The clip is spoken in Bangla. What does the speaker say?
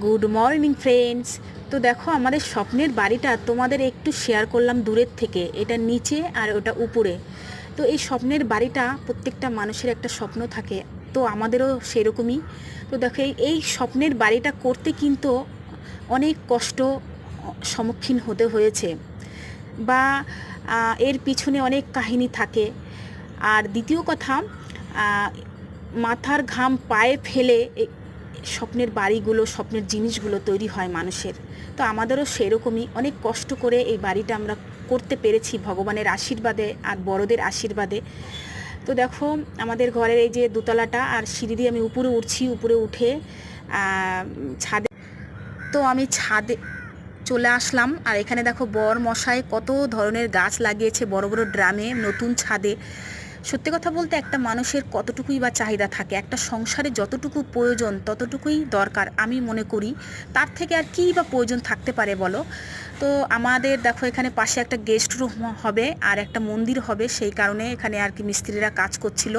গুড মর্নিং ফ্রেন্ডস তো দেখো, আমাদের স্বপ্নের বাড়িটা তোমাদের একটু শেয়ার করলাম দূরের থেকে। এটা নিচে আর ওটা উপরে। তো এই স্বপ্নের বাড়িটা প্রত্যেকটা মানুষের একটা স্বপ্ন থাকে। তো আমাদেরও সেরকমই। তো দেখো, এই- স্বপ্নের বাড়িটা করতে কিন্তু অনেক কষ্ট সম্মুখীন হতে হয়েছে। বা এর পিছনে অনেক কাহিনী থাকে। আর দ্বিতীয় কথা মাথার ঘাম পায়ে ফেলে স্বপ্নের বাড়িগুলো, স্বপ্নের জিনিসগুলো তৈরি হয় মানুষের। তো আমাদেরও সেরকমই অনেক কষ্ট করে এই বাড়িটা আমরা করতে পেরেছি ভগবানের আশীর্বাদে আর বড়দের আশীর্বাদে। তো দেখো, আমাদের ঘরের এই যে দোতলাটা আর সিঁড়ি দিয়ে আমি উপরে উঠছি, উপরে উঠে ছাদে তো আমি ছাদে চলে আসলাম। আর এখানে দেখো বর মশায় কত ধরনের গাছ লাগিয়েছে বড় বড় ড্রামে, নতুন ছাদে। সত্যি কথা বলতে একটা মানুষের কতটুকুই বা চাহিদা থাকে, একটা সংসারে যতটুকু প্রয়োজন ততটুকুই দরকার আমি মনে করি। তার থেকে আর কী বা প্রয়োজন থাকতে পারে বলো? তো আমাদের দেখো এখানে পাশে একটা গেস্ট রুম হবে আর একটা মন্দির হবে, সেই কারণে এখানে আর কি মিস্ত্রিরা কাজ করছিল।